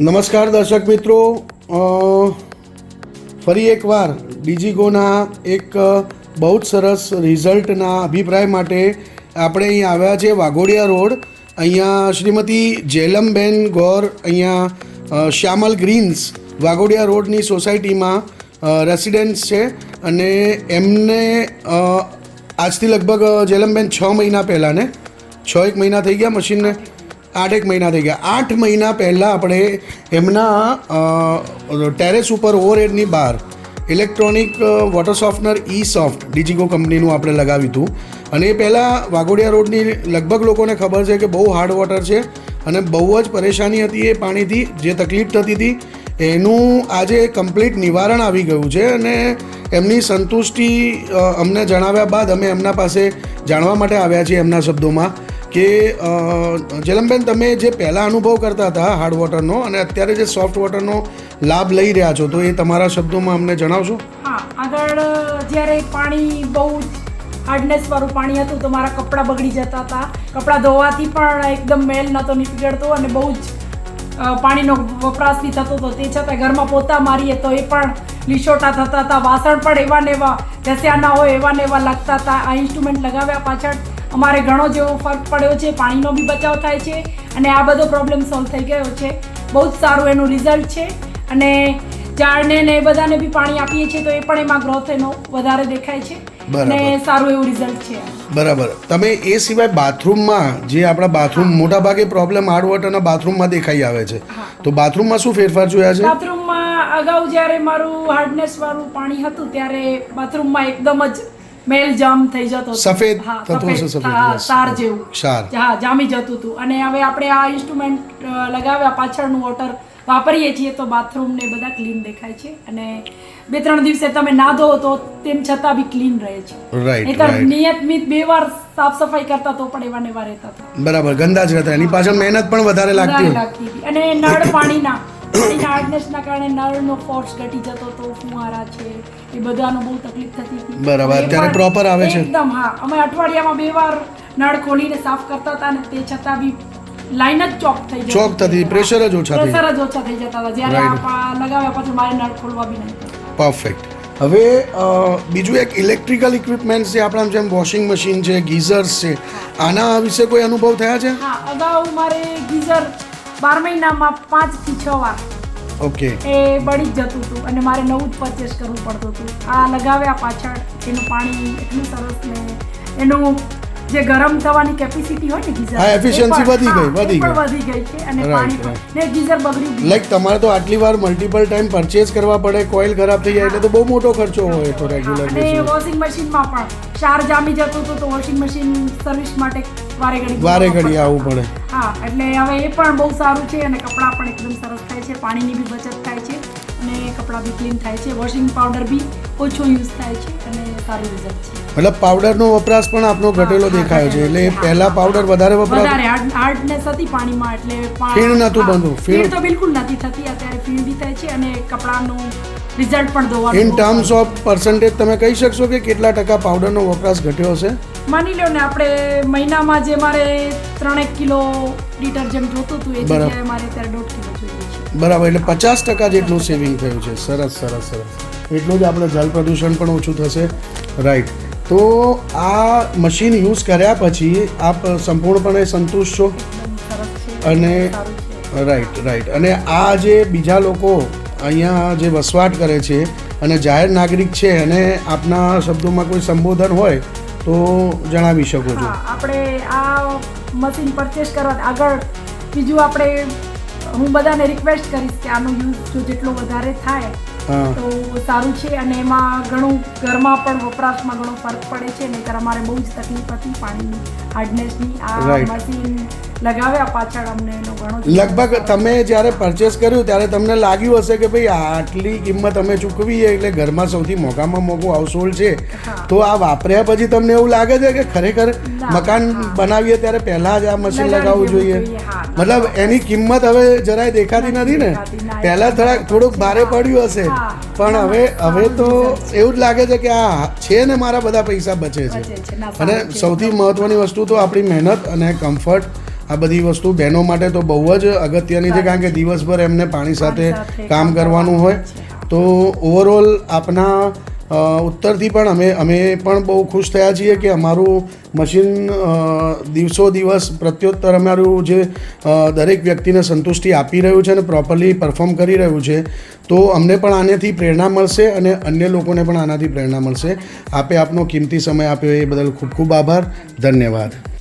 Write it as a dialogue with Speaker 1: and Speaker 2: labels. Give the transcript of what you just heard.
Speaker 1: નમસ્કાર દર્શક મિત્રો. ફરી એકવાર ડીજીગોના એક બહુ જ સરસ રિઝલ્ટના અભિપ્રાય માટે આપણે અહીં આવ્યા છે વાઘોડિયા રોડ. અહીંયા શ્રીમતી જેલમબેન ગોર, અહીંયા શ્યામલ ગ્રીન્સ વાઘોડિયા રોડની સોસાયટીમાં રેસિડેન્સ છે. અને એમને આજથી લગભગ જેલમબેન છ મહિના પહેલાં ને છ એક મહિના થઈ ગયા મશીનને. આઠેક મહિના થઈ ગયા. આઠ મહિના પહેલાં આપણે એમના ટેરેસ ઉપર ઓવરહેડની બહાર electronic water softener E soft Digigo કંપનીનું આપણે લગાવ્યું હતું. અને એ પહેલાં વાઘોડિયા રોડની લગભગ લોકોને ખબર છે કે બહુ હાર્ડ વોટર છે અને બહુ જ પરેશાની હતી એ પાણીથી, જે તકલીફ થતી હતી, એનું આજે કમ્પ્લીટ નિવારણ આવી ગયું છે અને એમની સંતુષ્ટિ અમને જણાવ્યા બાદ અમે એમના પાસે જાણવા માટે આવ્યા છીએ એમના શબ્દોમાં. કે જલમબેન, તમે જે પહેલાં અનુભવ કરતા હતા હાર્ડ વોટરનો અને અત્યારે જે સોફ્ટ વોટરનો લાભ લઈ રહ્યા છો, તો એ તમારા શબ્દોમાં અમને જણાવશો?
Speaker 2: હા, આગળ જ્યારે પાણી બહુ હાર્ડનેસ વાળું પાણી હતું, તો મારા કપડાં બગડી જતા હતા. કપડાં ધોવાથી પણ એકદમ મેલ નહોતો નીકળતો અને બહુ જ પાણીનો વપરાશ બી થતો હતો. તે છતાં ઘરમાં પોતા મારીએ તો એ પણ લીસોટા થતા હતા. વાસણ પણ એવા ને એવા ઘસ્યા ના હોય, એવા ને એવા લાગતા હતા. આ ઇન્સ્ટ્રુમેન્ટ લગાવ્યા પાછળ અમારે ઘણો જેવો ફરક પડ્યો છે પાણીનો બી બચાવ થાય છે અને આ બધો પ્રોબ્લેમ સોલ્વ થઈ ગયો છે. બહુ જ સારું એનું રિઝલ્ટ છે અને ઝાડને ને એ બધાને બી પાણી આપીએ છીએ તો એ પણ એમાં ગ્રોથ એનો વધારે દેખાય છે અને સારું એવું રિઝલ્ટ છે.
Speaker 1: બરાબર. તમે એ સિવાય બાથરૂમમાં જે આપણા બાથરૂમ મોટાભાગે પ્રોબ્લેમ હાર્ડ વોટરના બાથરૂમમાં દેખાઈ આવે છે. તો બાથરૂમમાં શું ફેરફાર જોયા છે?
Speaker 2: બાથરૂમમાં અગાઉ જ્યારે મારું હાર્ડનેસ વાળું પાણી હતું ત્યારે બાથરૂમમાં એકદમ જ મેલ જામ થઈ જતો
Speaker 1: સફેદ તત્વો છે
Speaker 2: સફેદ. સાર જેવું.
Speaker 1: સાર
Speaker 2: હા જામી જતું હતું. અને હવે આપણે આ ઇન્સ્ટ્રુમેન્ટ લગાવ્યા પાછળનું વોટર વાપરીએ છીએ તો બાથરૂમ ને બધા ક્લીન દેખાય છે. અને બે ત્રણ દિવસે તમે ના ધો તો તેમ છતાં બી ક્લીન રહે છે.
Speaker 1: રાઈટ.
Speaker 2: નિયમિત બે વાર સાફ સફાઈ કરતા તો પણ એવા ને એવા રહેતા
Speaker 1: બરાબર ગંદા જ રહેતા. એની પાછળ મહેનત પણ વધારે લાગતી
Speaker 2: અને નળ પાણીના પાણીના કારણે નળનો ફોર્સ ઘટી જતો હતો ફુવારા છે એ બધાનો બહુ તકલીફ થતી હતી.
Speaker 1: બરાબર, અત્યારે
Speaker 2: પણ
Speaker 1: આવે છે?
Speaker 2: એકદમ હા. અમે અઠવાડિયામાં બે વાર નળ ખોલીને સાફ કરતા હતા ને તે છતાં બી લાઈન જ ચોક થઈ જતી
Speaker 1: ચોક થતી, પ્રેશર જ ઓછા
Speaker 2: પ્રેશર જ ઓછા થઈ જતા હતા. જ્યારે આ લગાવ્યા પછી મારે નળ ખોલવા બી નહીં
Speaker 1: પરફેક્ટ હવે બીજું એક ઇલેક્ટ્રિકલ ઇક્વિપમેન્ટ છે આપણા જેમ વોશિંગ મશીન છે ગીઝર્સ છે આના વિશે કોઈ અનુભવ થયા છે?
Speaker 2: હા અગાઉ મારે ગીઝર બાર મહિનામાં પાંચથી છ વાર.
Speaker 1: ઓકે.
Speaker 2: એ બળી જ જતું હતું અને મારે નવું જ પરચેસ કરવું પડતું હતું. આ લગાવ્યા પાછળ એનું પાણી એટલું સરસ ને એનું જે ગરમ થવાની કેપેસિટી હોય ને ગીઝર
Speaker 1: હા, એફિશિયન્સી વધી ગઈ, વધી ગઈ.
Speaker 2: વધી ગઈ છે અને પાણી ને ગીઝર બગડી.
Speaker 1: લાઈક તમારે તો આટલી વાર મલ્ટીપલ ટાઈમ પરચેસ કરવા પડે કોઇલ ખરાબ થઈ જાય એટલે તો બહુ મોટો ખર્ચો હોય તો રેગ્યુલર
Speaker 2: અને વોશિંગ મશીનમાં પણ. ક્ષાર જામી જતું હતું તો વોશિંગ મશીન સર્વિસ માટે વારે ઘડી
Speaker 1: વારે ઘડી આવવું પડે.
Speaker 2: હા એટલે હવે એ પણ બહુ સારું છે અને કપડાં પણ એકદમ સરસ થાય છે પાણીની બી બચત થાય છે અને કપડાં બી ક્લીન થાય છે. વોશિંગ પાવડર બી ઓછો યુઝ થાય છે અને સારું રિઝલ્ટ છે.
Speaker 1: મતલબ પાવડરનો વપરાશ પણ આપનો ઘટેલો દેખાય છે. એટલે પહેલા પાવડર વધારે વપરાતો?
Speaker 2: વધારે હાર્ડનેસ હતી પાણીમાં એટલે
Speaker 1: ફીણ
Speaker 2: નતું
Speaker 1: બનતું, ફીણ
Speaker 2: તો બિલકુલ નથી થતી. અત્યારે ફીણ બી થાય છે અને કપડાનું રિઝલ્ટ પણ જોવાનું
Speaker 1: ઇન ટર્મ્સ ઓફ પર્સન્ટેજ તમે કહી શકશો કે કેટલા ટકા પાવડરનો વપરાશ ઘટ્યો હશે?
Speaker 2: માની લો ને આપણે મહિનામાં જે મારે ત્રણેક કિલો ડિટર્જન્ટ જોતું હતું એ. જગ્યાએ મારે અત્યારે દોઢ કિલો જોઈએ છે.
Speaker 1: બરાબર એટલે પચાસ ટકા જેટલું સેવિંગ થયું છે. સરસ સરસ સરસ. એટલું જ આપણે જળ પ્રદૂષણ પણ ઓછું થશે. રાઈટ તો આ મશીન યુઝ કર્યા પછી આપ સંપૂર્ણપણે સંતુષ્ટ છો?
Speaker 2: છે.
Speaker 1: અને રાઈટ રાઈટ અને આ જે બીજા લોકો અહીંયા જે વસવાટ કરે છે અને જાહેર નાગરિક છે અને આપના શબ્દોમાં કોઈ સંબોધન હોય તો જણાવી શકો છો.
Speaker 2: આપણે આ મશીન પરચેસ કરવા આગળ બીજું આપણે હું બધાને રિક્વેસ્ટ કરીશ કે આનો યુઝ જો જેટલો વધારે થાય તો સારું છે અને એમાં ઘણું ઘરમાં પણ વપરાશમાં ઘણો ફરક પડે છે નહીંતર અમારે બહુ જ તકલીફ હતી પાણીની હાર્ડનેસની આ મશીન લગાવ્યા પાછળ અમને એનો ઘણો
Speaker 1: લગભગ તમે જ્યારે પરચેસ કર્યું ત્યારે તમને લાગ્યું હશે કે ભાઈ આટલી કિંમત અમે ચૂકવી એટલે ઘરમાં સૌથી મોંઘામાં મોંઘું હાઉસહોલ્ડ છે. તો આ વાપર્યા પછી તમને એવું લાગે છે કે ખરેખર મકાન બનાવીએ ત્યારે પહેલા જ આ મશીન લગાવવું જોઈએ. મતલબ એની કિંમત હવે જરાય દેખાતી નથી ને. પહેલાં થોડાક થોડુંક ભારે પડ્યું હશે. પણ હવે હવે તો એવું જ લાગે છે કે આ છે ને મારા બધા પૈસા બચે છે. અને સૌથી મહત્વની વસ્તુ તો આપણી મહેનત અને કમ્ફર્ટ આ બધી વસ્તુ બહેનો માટે તો બહુ જ અગત્યની છે કારણ કે દિવસભર એમને પાણી સાથે કામ કરવાનું હોય. તો ઓવરઓલ આપના ઉત્તરથી પણ અમે અમે પણ બહુ ખુશ થયા છીએ કે અમારું મશીન દિવસો દિવસ પ્રત્યોત્તર અમારું જે દરેક વ્યક્તિને સંતુષ્ટિ આપી રહ્યું છે અને પ્રોપરલી પરફોર્મ કરી રહ્યું છે તો અમને પણ આનેથી પ્રેરણા મળશે અને અન્ય લોકોને પણ આનાથી પ્રેરણા મળશે. આપે આપનો કિંમતી સમય આપ્યો એ બદલ ખૂબ ખૂબ આભાર. ધન્યવાદ.